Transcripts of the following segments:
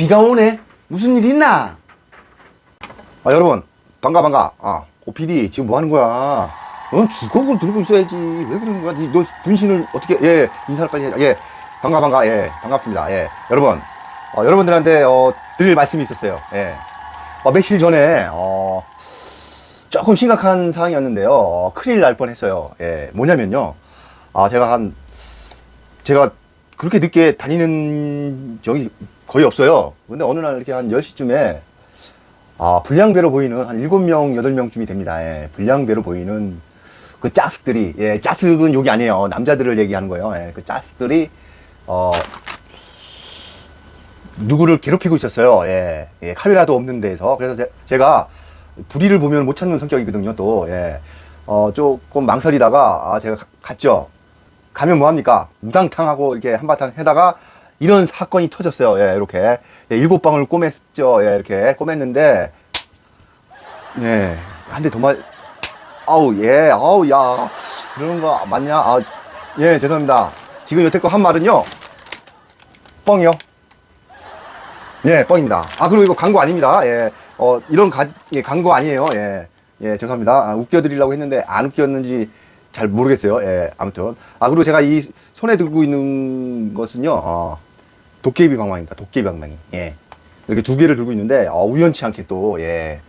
비가 오네. 무슨 일 있나? 아, 여러분, 반가, 반가. 아, 오, PD, 지금 뭐 하는 거야? 넌 주걱을 들고 있어야지. 왜 그러는 거야? 니, 너 분신을 어떻게, 예, 인사를 빨리 해. 예, 반가, 반가. 예, 반갑습니다. 예, 여러분, 어, 여러분들한테, 어, 드릴 말씀이 있었어요. 예. 어, 며칠 전에, 어, 조금 심각한 상황이었는데요. 어, 큰일 날 뻔했어요. 예, 뭐냐면요. 아, 제가 한, 제가 그렇게 늦게 다니는 적이 거의 없어요. 근데 어느 날 이렇게 한 10시쯤에, 아, 불량배로 보이는 한 7명, 8명쯤이 됩니다. 예, 불량배로 보이는 그 짜스들이, 예, 짜스는 여기 아니에요. 남자들을 얘기하는 거예요. 예, 그 짜스들이, 어, 누구를 괴롭히고 있었어요. 예, 예, 카메라도 없는 데서. 그래서 제, 가 불의를 보면 못 찾는 성격이거든요, 또. 예. 어, 조금 망설이다가, 아, 제가 가- 갔죠. 가면 뭐합니까? 무당탕하고 이렇게 한바탕 해다가 이런 사건이 터졌어요. 예, 이렇게. 예, 일곱 방울 꼬맸죠. 예, 이렇게 꼬맸는데, 예, 한 대 더 맞, 아우, 예, 아우, 야. 그런 거 맞냐? 아, 예, 죄송합니다. 지금 여태껏 한 말은요, 뻥이요. 예, 뻥입니다. 아, 그리고 이거 광고 아닙니다. 예, 어, 이런 가, 예, 광고 아니에요. 예, 예, 죄송합니다. 아, 웃겨드리려고 했는데 안 웃겼는지 잘 모르겠어요. 예, 아무튼. 아, 그리고 제가 이 손에 들고 있는 것은요, 어, 도깨비 방망입니다. 도깨비 방망이. 예. 이렇게 두 개를 들고 있는데, 어, 우연치 않게 또, 예,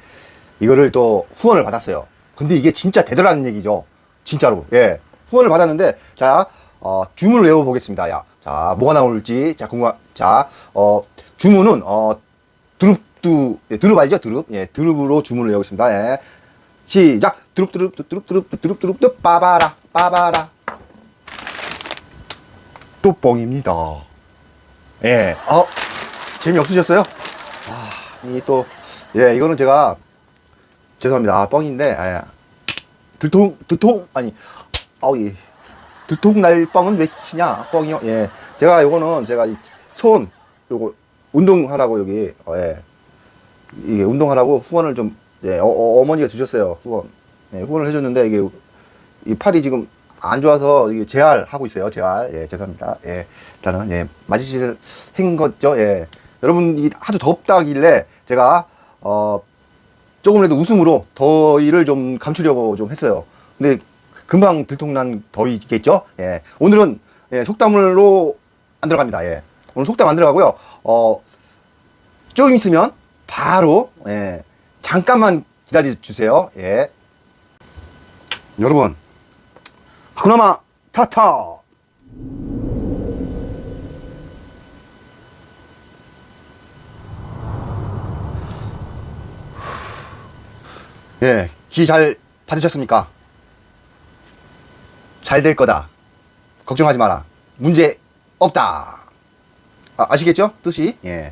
이거를 또 후원을 받았어요. 근데 이게 진짜 되더라는 얘기죠. 진짜로. 예. 후원을 받았는데, 자, 어, 주문을 외워보겠습니다. 야. 자, 뭐가 나올지, 자, 궁금, 자, 어, 주문은, 어, 드룹두, 예, 드룹 알죠? 드룹. 예, 드룹으로 주문을 외우겠습니다. 예. 시작! 드룹, 드룹, 드룹, 드룹, 드룹, 드룹, 드룹, 빠바라, 빠바라. 또 뻥입니다. 예, 어, 재미없으셨어요? 아, 이 또, 예, 이거는 제가, 죄송합니다. 아, 뻥인데, 예. 들통, 들통, 아니, 아우, 예. 들통 날 뻥은 왜 치냐? 뻥이요? 예. 제가 요거는 제가 이 손, 요거, 운동하라고 여기, 어, 예. 이게 운동하라고 후원을 좀, 예, 어, 머니가 주셨어요. 후원. 예, 후원을 해줬는데, 이게, 이 팔이 지금 안 좋아서 재활하고 있어요. 재활. 예, 죄송합니다. 예, 일단은, 예, 맞으실 한 거죠. 예. 여러분, 이 하도 덥다길래 제가, 어, 조금이라도 웃음으로 더위를 좀 감추려고 좀 했어요. 근데 금방 들통난 더위겠죠? 예. 오늘은 예, 속담으로 안 들어갑니다. 예. 오늘 속담 안 들어가고요. 어, 조금 있으면 바로 예, 잠깐만 기다려 주세요. 예. 여러분, 그나마 타타. 예, 기 잘 받으셨습니까? 잘 될 거다. 걱정하지 마라. 문제 없다. 아, 아시겠죠? 뜻이? 예.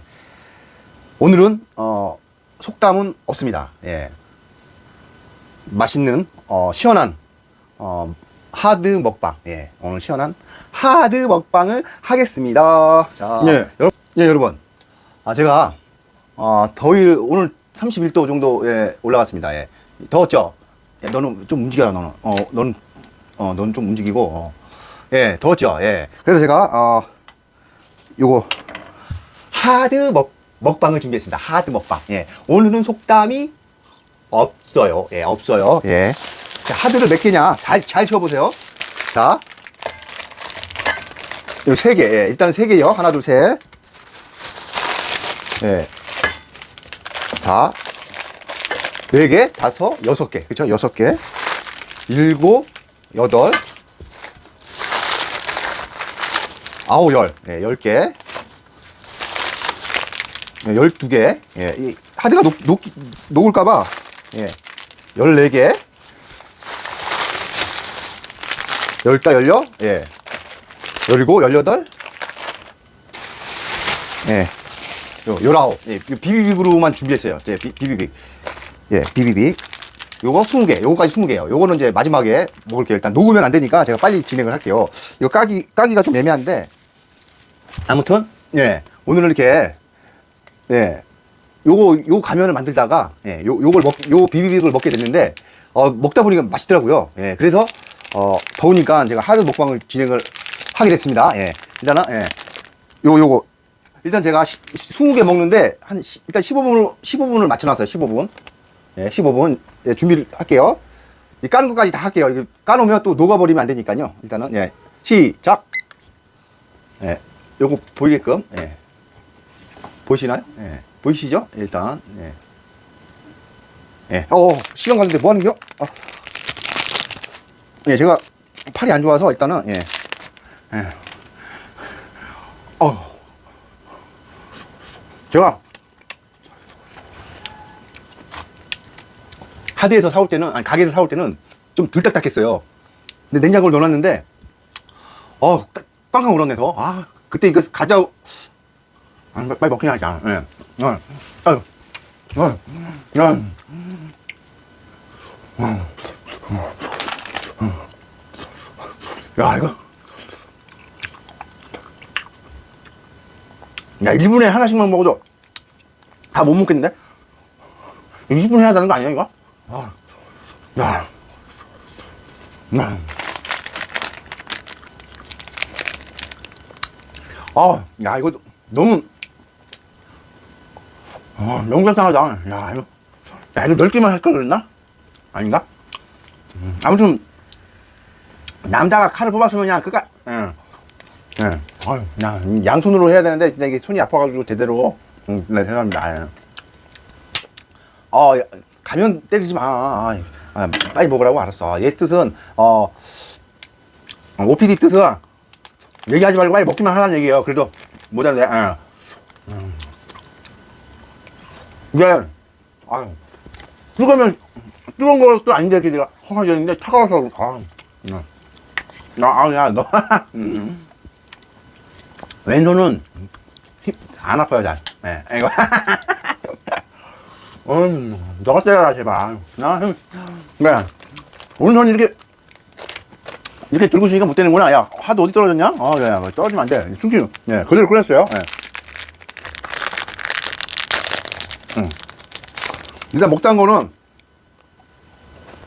오늘은, 어, 속담은 없습니다. 예. 맛있는, 어, 시원한, 어, 하드 먹방. 예. 오늘 시원한 하드 먹방을 하겠습니다. 자. 예. 여러분, 예, 여러분. 아, 제가, 어, 더위, 오늘 31도 정도에 올라갔습니다. 예. 더웠죠? 예, 너는 좀 움직여라, 너는. 어, 너는, 어, 너는 좀 움직이고, 어. 예, 더웠죠? 예. 그래서 제가, 어, 요거, 하드 먹, 먹방을 준비했습니다. 하드 먹방. 예. 오늘은 속담이 없어요. 예, 없어요. 예. 자, 하드를 몇 개냐? 잘, 잘 쳐보세요. 자. 요세 개. 예, 일단 세 개요. 하나, 둘, 셋. 예. 자. 네 개, 다섯, 여섯 개. 그쵸? 여섯 개. 일곱, 여덟. 아홉, 열. 예, 열 개. 예, 열두 개. 예, 이 하드가 녹, 녹, 녹을까봐. 예. 열네 개. 열다, 열려? 예. 열일곱, 열여덟. 예. 요, 열아홉. 예, 비비빅으로만 준비했어요. 예, 비, 비비빅. 예, 비비빅. 요거 20개, 요거까지 20개요. 요거는 이제 마지막에 먹을게요. 일단 녹으면 안 되니까 제가 빨리 진행을 할게요. 이거 까기, 까기가 좀 애매한데. 아무튼, 예. 오늘은 이렇게, 예. 요거, 요 가면을 만들다가, 예. 요, 요걸 먹, 요 비비빅을 먹게 됐는데, 어, 먹다 보니까 맛있더라고요. 예. 그래서, 어, 더우니까 제가 하드 먹방을 진행을 하게 됐습니다. 예. 일단은, 예. 요, 요거, 일단 제가 20개 먹는데 한 시- 일단 15분을 15분을 맞춰 놨어요. 15분. 예, 15분 예, 준비를 할게요. 이 까는 것까지 다 할게요. 이거 까놓으면 또 녹아버리면 안 되니까요. 일단은 예. 시작. 예. 요거 보이게끔 예. 보이시나요? 예. 보이시죠? 일단 예. 예. 어, 시간 가는데 뭐 하는 겨? 아. 예, 제가 팔이 안 좋아서 일단은 예. 예. 어. 제가 하드에서 사올 때는 아니 가게에서 사올 때는 좀덜 딱딱했어요. 근데 냉장고를 넣어놨는데 어 딱- 꽝꽝 울었네 더. 아 그때 이거 가자. 아, 빨리 먹긴 하자. 예. 어. 아유. 어. 야. 야 이거. 야 1분에 하나씩만 먹어도 다 못 먹겠는데? 20분 해야 되는 거 아니야 이거? 아, 야, 야. 아, 야 이거 너무 아, 명백하다. 야 이거, 야 이거 넓기만 할걸 그랬나? 아닌가? 음, 아무튼 남자가 칼을 뽑았으면 그냥 그까, 예, 예, 아유, 야, 양손으로 해야 되는데 진짜 이게 손이 아파가지고 제대로, 음, 네 죄송합니다. 예. 어, 야, 가면 때리지 마. 아, 아, 빨리 먹으라고 알았어. 얘 뜻은, 어, 어, OPD 뜻은 얘기하지 말고 빨리 먹기만 하라는 얘기예요. 그래도 모자르네. 예. 음. 이게, 아유, 뜨거면, 뜨거운 것도 아닌데, 이렇게 내가 허하졌는데, 차가워서, 아, 음. 나, 아, 야, 너, 음. 왼손은 힘, 안 아파요, 잘. 예, 이거. 음, 너가 때려라, 제발. 나, 네. 오른손 이렇게, 이렇게 들고 있으니까 못 되는구나. 야, 하도 어디 떨어졌냐? 어, 야, 야, 떨어지면 안 돼. 충치, 예, 그대로 끊었어요. 예. 음. 일단 먹자는 거는,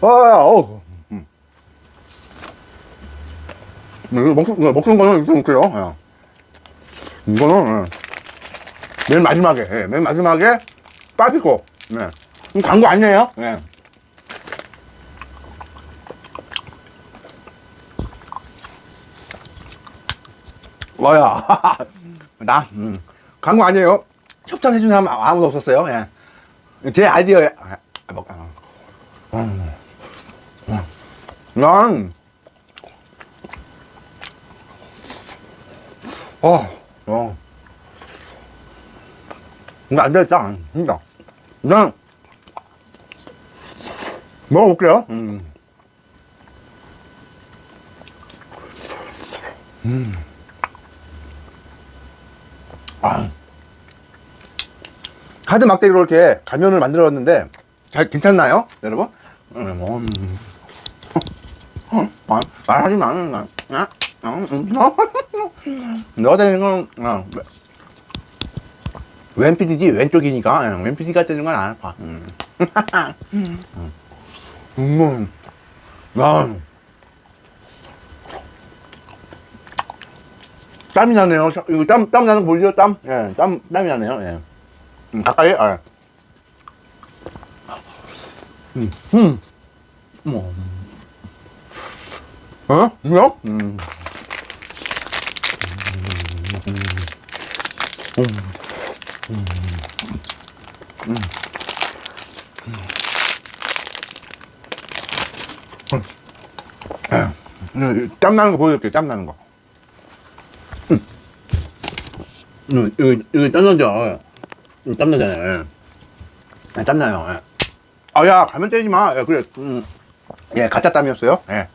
아, 어우. 음. 이거 먹, 이거 먹는 거는 이렇게 먹게요. 예. 이거는, 예. 맨 마지막에, 예, 맨 마지막에 빠지고, 네. 이거 광고 아니에요? 네. 와야, 나, 음. 광고 아니에요. 협찬해준 사람 아무도 없었어요. 예. 제 아이디어에, 아, 아, 먹, 아. 음. 음. 난, 어, 어. 이거 안 되겠다. 진짜. 난, 먹어볼게요. 음. 음. 아. 하드 막대기로 이렇게 가면을 만들었는데, 잘 괜찮나요? 여러분? 음, 뭐, 음. 어, 말, 말하지 마. 나, 나, 어, 음, 어. 너가 되는 건, 어, 왼 PD지 왼쪽이니까 예, 왼 PD가 되는 건 안 아파. 음. 음. 음. 야. 땀이 나네요. 자, 이거 땀, 땀 나는 거 보이죠? 땀? 예, 땀, 땀이 나네요. 예. 음, 가까이, 아. 음, 음. 음. 어? 뭐야? 음. 예, 땀 나는 거 보여줄게요. 땀 나는 거. 음. 음, 이거, 이거 땀 나죠? 이거 땀 나잖아요. 예. 예, 땀 나요. 예. 아, 야, 가면 때리지 마. 예, 그래. 음. 예, 가짜 땀이었어요. 예.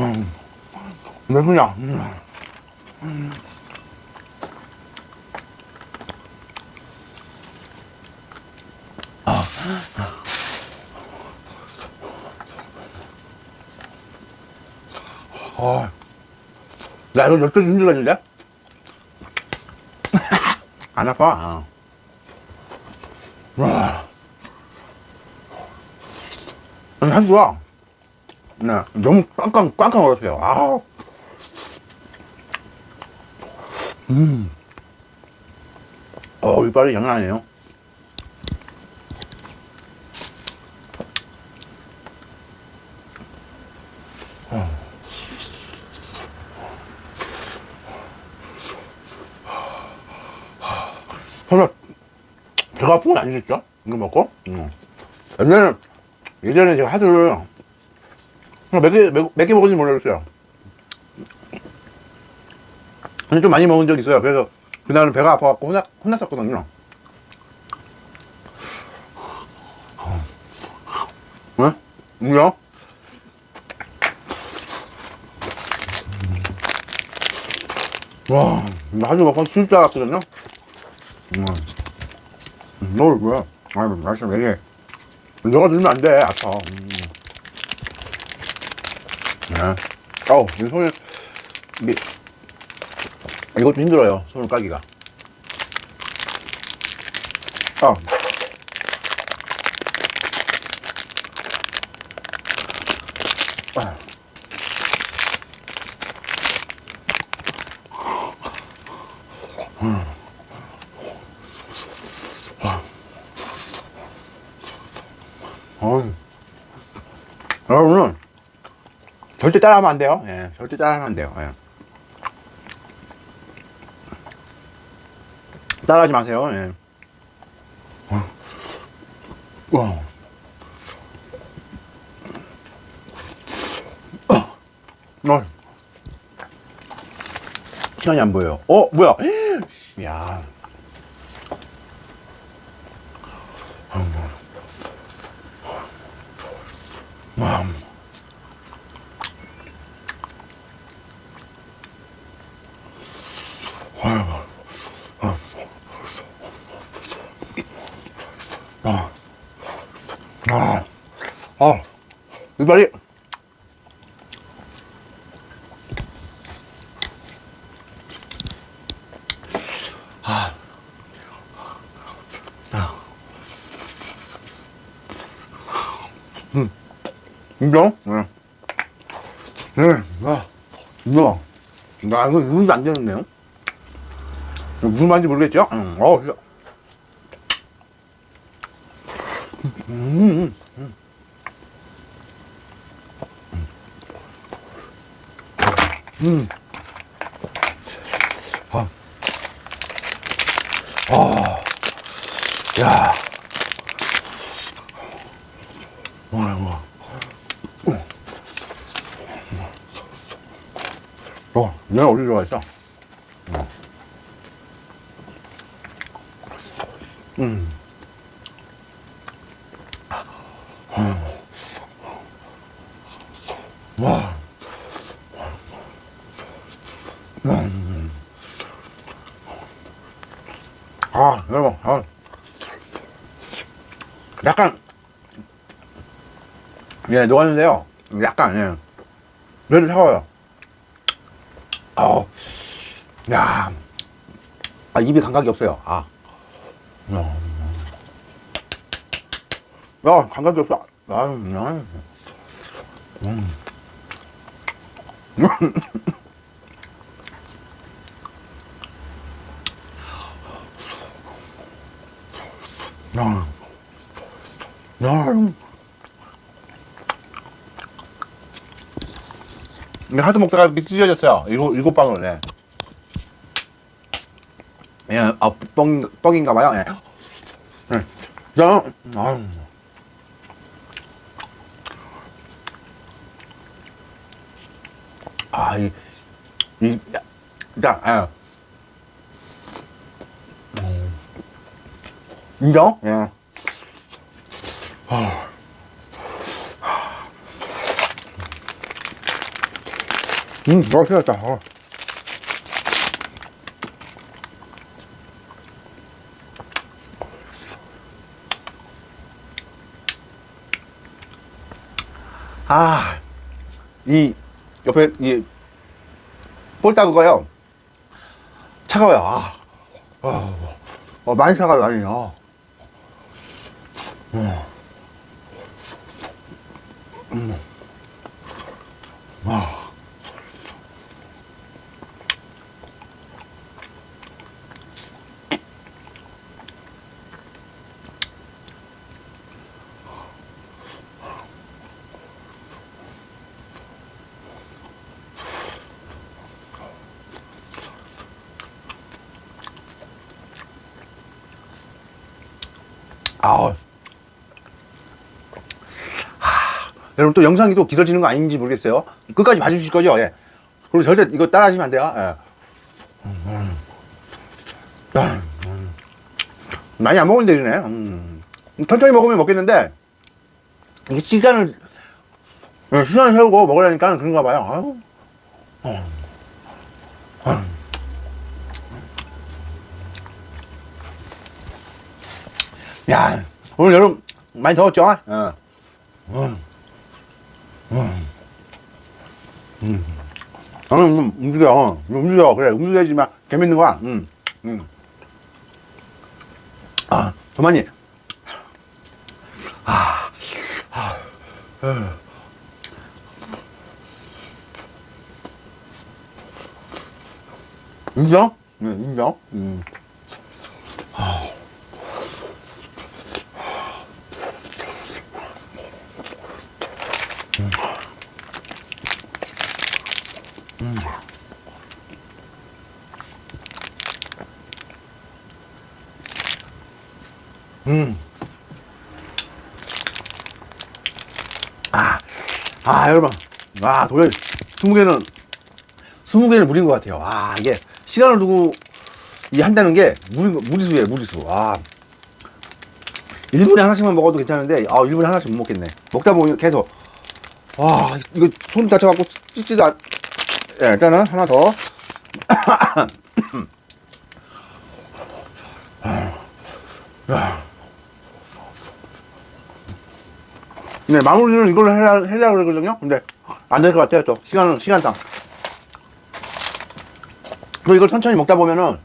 음. 왜 그냥. 음. 아, 나 이거 열두 힘들었는데? 안 아파. 와. 아니, 한 좋아. 네, 너무 꽝꽝, 꽝꽝 얼었어요. 아 음. 어, 이빨이 장난 아니에요. 설마 배가 아픈 건 아니겠죠? 이거 먹고? 음. 옛날에, 예전에 제가 하드를 몇 개, 몇, 몇 개 먹은지 모르겠어요. 근데 좀 많이 먹은 적이 있어요. 그래서 그날은 배가 아파갖고 혼났, 혼났었거든요. 왜? 뭐야? 와, 나도 먹고 진짜 알았거든요. 음. 너 뭐야? 아니, 맛이 왜 이래? 너가 들면 안 돼. 아파. 음. 네. 어우, 이 손을, 이게, 이것도 힘들어요. 손을 까기가. 아. 아. 어휴. 여러분은 절대 따라하면 안 돼요. 예, 절대 따라하면 안 돼요. 예. 따라하지 마세요. 예. 와. 어. 시간이 안 보여요. 어, 뭐야? 야. 아, 아, 아, 이빨이. 아, 아, 음, 인정? 네. 네, 아, 인정. 나 이거 누르면 안 되는데요? 무슨 말인지 모르겠죠? 응, 어. 음, 음. 음. 아. 아. 야. 와, 와. 어, 내가 어디 좋아했어? 음. 와. 음. 아, 여러분, 아. 약간, 예, 녹았는데요. 약간, 예. 뇌를 차워요. 아우, 야. 아, 입에 감각이 없어요. 아. 야, 야 감각이 없어. 아유, 야. 음. 야, 야, 근데 먹다가 이렇게 찢어졌어요. 일곱, 일곱 방울, 네. 예, 아, 뻥, 뻥인가 봐요. 예. 네. 야, 아유. 아, 이, 이, 아. 음. 인정? 예. 아. 음, 맛있겠다. 어. 아, 이 옆에 이 볼따구가요 차가워요. 아, 아, 어, 많이 차가워요, 많이. 아. 음. 음. 아우. 하, 여러분 또 영상이 또 길어지는 거 아닌지 모르겠어요. 끝까지 봐주실 거죠? 예. 그리고 절대 이거 따라 하시면 안 돼요. 예. 음. 음. 많이 안 먹으면 되네. 음. 천천히 먹으면 먹겠는데, 이게 시간을, 예, 시간을 세우고 먹으려니까 그런가 봐요. 아유. 어. 어. 야, 오늘 여름 많이 더웠죠? 어. 음. 음. 음. 좀 움직여. 어. 좀 움직여. 그래. 움직여야지만 재밌는 거야. 음. 음. 아, 도만이. 아, 아, 어. 인정? 네, 인정? 음. 음. 아, 아, 여러분. 아, 도저히 20개는, 20개는 무리인 것 같아요. 아, 이게 시간을 두고 이 한다는 게 무리, 무리수예요, 무리수. 아. 1분에 하나씩만 먹어도 괜찮은데, 아, 1분에 하나씩 못 먹겠네. 먹다 보면 계속, 와, 이거 손 다쳐갖고 찢지도 않, 예, 일단은 하나 더. 야. 네, 마무리는 이걸로 해야, 하려고 그러거든요. 근데 안 될 것 같아요, 또. 시간은, 시간당. 또 이걸 천천히 먹다 보면은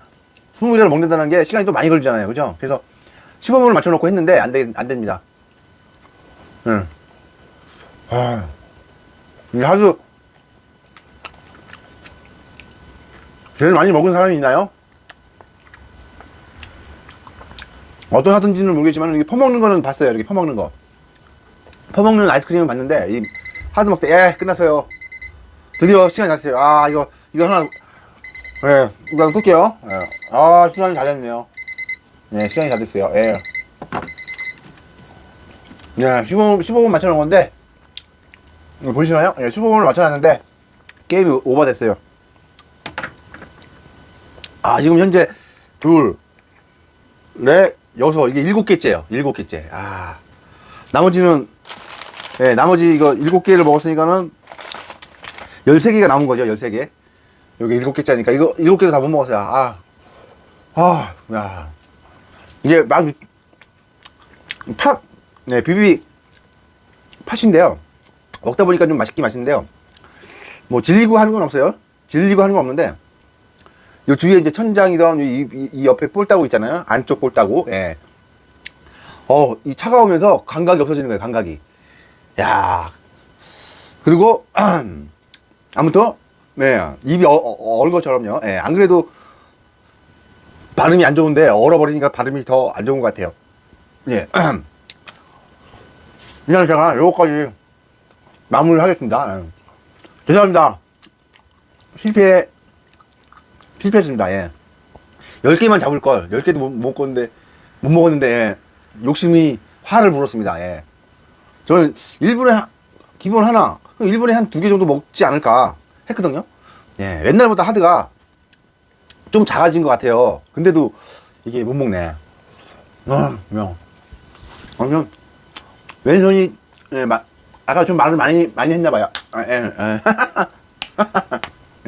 20개를 먹는다는 게 시간이 또 많이 걸리잖아요. 그죠? 그래서 15분을 맞춰놓고 했는데 안, 되, 안 됩니다. 응. 아, 이게 하루 제일 많이 먹은 사람이 있나요? 어떤 하든지는 모르겠지만 이게 퍼먹는 거는 봤어요. 이렇게 퍼먹는 거. 퍼먹는 아이스크림은 봤는데 이 하드 먹때 예 끝났어요. 드디어 시간이 났어요. 아 이거 이거 하나 예 일단 끌게요. 예. 아 시간이 다 됐네요. 네 시간이 다 됐어요. 예. 네 15분 15분 맞춰놓은 건데 이거 보이시나요? 예 15분을 맞춰놨는데 게임이 오버됐어요. 아 지금 현재 둘, 넷, 여섯 이게 일곱 개째요. 일곱 개째. 아 나머지는 예 나머지 이거 일곱 개를 먹었으니까는 열세 개가 남은 거죠. 열세 개. 여기 일곱 개짜니까 이거 일곱 개도 다 못 먹었어요. 아, 아, 야 이게 막 팥, 네 비비 팥인데요. 먹다 보니까 좀 맛있긴 맛있는데요. 뭐 질리고 하는 건 없어요. 질리고 하는 건 없는데 요 주위에 이제 천장이던 이, 이, 이 옆에 볼따구 있잖아요. 안쪽 볼따구. 예. 어, 이 차가우면서 감각이 없어지는 거예요. 감각이. 야. 그리고 아무튼 네 입이 어, 어, 얼 것처럼요. 예. 안 그래도 발음이 안 좋은데 얼어버리니까 발음이 더 안 좋은 것 같아요. 예. 그냥 제가 요거까지 마무리를 하겠습니다. 예. 죄송합니다. 실패 실패했습니다. 예. 10개만 잡을 걸. 10개도 못, 못 먹었는데, 못 먹었는데, 예. 욕심이 화를 불었습니다. 예. 저는 1분에, 하- 기본 하나, 1분에 한 두 개 정도 먹지 않을까 했거든요. 예. 옛날보다 하드가 좀 작아진 것 같아요. 근데도 이게 못 먹네. 아, 명. 아무튼, 왼손이, 예, 마, 아까 좀 말을 많이, 많이 했나 봐요. 아, 예, 예.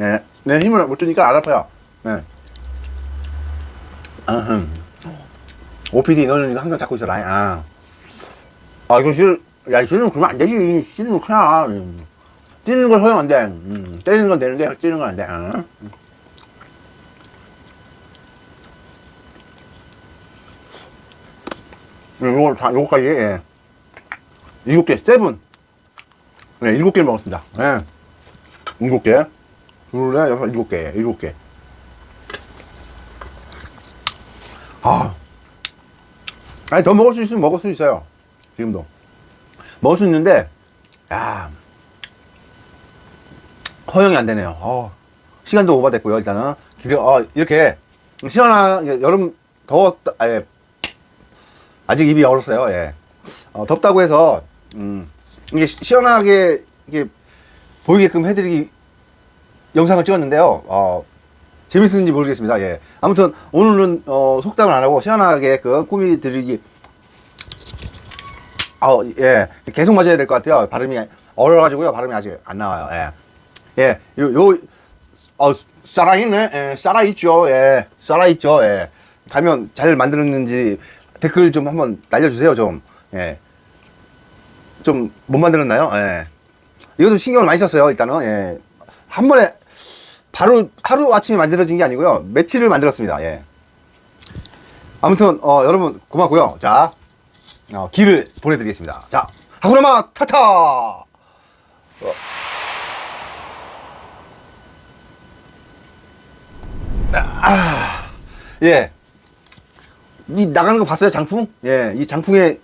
예. 내 힘을 못 주니까 안 아파요. 네. 아흠. OPD 너는 항상 잡고 있어라. 아. 아 이거 실, 야 실은 그러면 안 되지. 실은 그냥 음. 뛰는 건 소용 안 돼. 음. 때리는 건 되는데 뛰는 건 안 돼. 아. 음, 요거 다 요거까지 예. 일곱 개 세븐. 네 일곱 개를 먹었습니다. 예. 일곱 개. 둘에 여섯, 일곱 개. 일곱 개. 아. 아니, 더 먹을 수 있으면 먹을 수 있어요. 지금도. 먹을 수 있는데, 야. 허용이 안 되네요. 어. 시간도 오버됐고요, 일단은. 기가, 어, 이렇게. 시원한, 여름, 더웠다, 아 예. 아직 입이 얼었어요, 예. 어, 덥다고 해서, 음, 이게 시- 시원하게, 이게, 보이게끔 해드리기, 영상을 찍었는데요. 어, 재밌었는지 모르겠습니다. 예. 아무튼, 오늘은, 어, 속담을 안 하고, 시원하게 그 꾸미 드리기, 어, 예. 계속 맞아야 될 것 같아요. 발음이 얼어가지고요. 발음이 아직 안 나와요. 예. 예. 요, 요, 어, 살아 있네. 예. 살아 있죠. 예. 살아 있죠. 예. 가면 잘 만들었는지 댓글 좀 한번 날려 주세요. 좀. 예. 좀 못 만들었나요? 예. 이것도 신경을 많이 썼어요. 일단은. 예. 한 번에 바로 하루 아침에 만들어진 게 아니고요. 며칠을 만들었습니다. 예. 아무튼 어, 여러분 고맙고요. 자, 어, 길을 보내드리겠습니다. 자, 하쿠나마 타타! 어. 아, 예. 이 나가는 거 봤어요, 장풍? 예, 이 장풍에,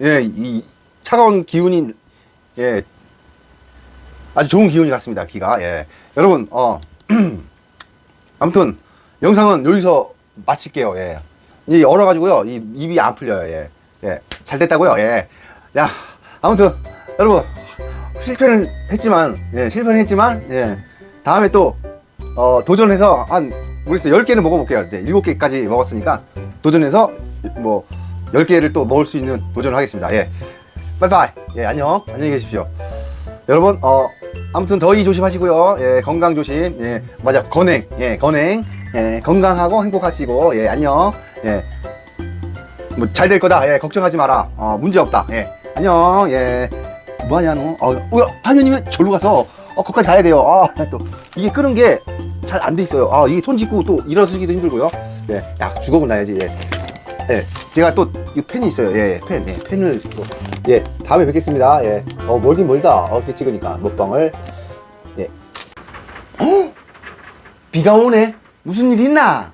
예, 이 차가운 기운이, 예, 아주 좋은 기운이 같습니다, 기가. 예. 여러분, 어, 아무튼, 영상은 여기서 마칠게요, 예. 이 얼어가지고요, 이 입이 안 풀려요, 예. 예. 잘 됐다고요, 예. 야, 아무튼, 여러분, 실패는 했지만, 예, 실패는 했지만, 예. 다음에 또, 어, 도전해서 한, 모르겠어요. 10개는 먹어볼게요. 네, 7개까지 먹었으니까, 도전해서, 뭐, 10개를 또 먹을 수 있는 도전을 하겠습니다. 예. 빠이빠이. 예, 안녕. 안녕히 계십시오. 여러분, 어, 아무튼 더위 조심하시고요. 예, 건강 조심. 예, 맞아. 건행. 예, 건행. 예, 건강하고 행복하시고, 예, 안녕. 예. 뭐, 잘 될 거다. 예, 걱정하지 마라. 어, 문제 없다. 예, 안녕. 예. 뭐하냐, 너? 어, 뭐야, 한현이 왜 절로 가서, 어, 거기까지 가야 돼요. 아, 나 또, 이게 끄는 게 잘 안 돼 있어요. 아, 이게 손 짚고 또 일어서기도 힘들고요. 예, 야, 죽어고 나야지. 예. 예, 제가 또, 이 펜이 있어요. 예, 펜, 예, 펜을 또, 예, 다음에 뵙겠습니다. 예, 어, 멀긴 멀다. 어, 이렇게 찍으니까, 먹방을. 예. 어? 비가 오네? 무슨 일 있나?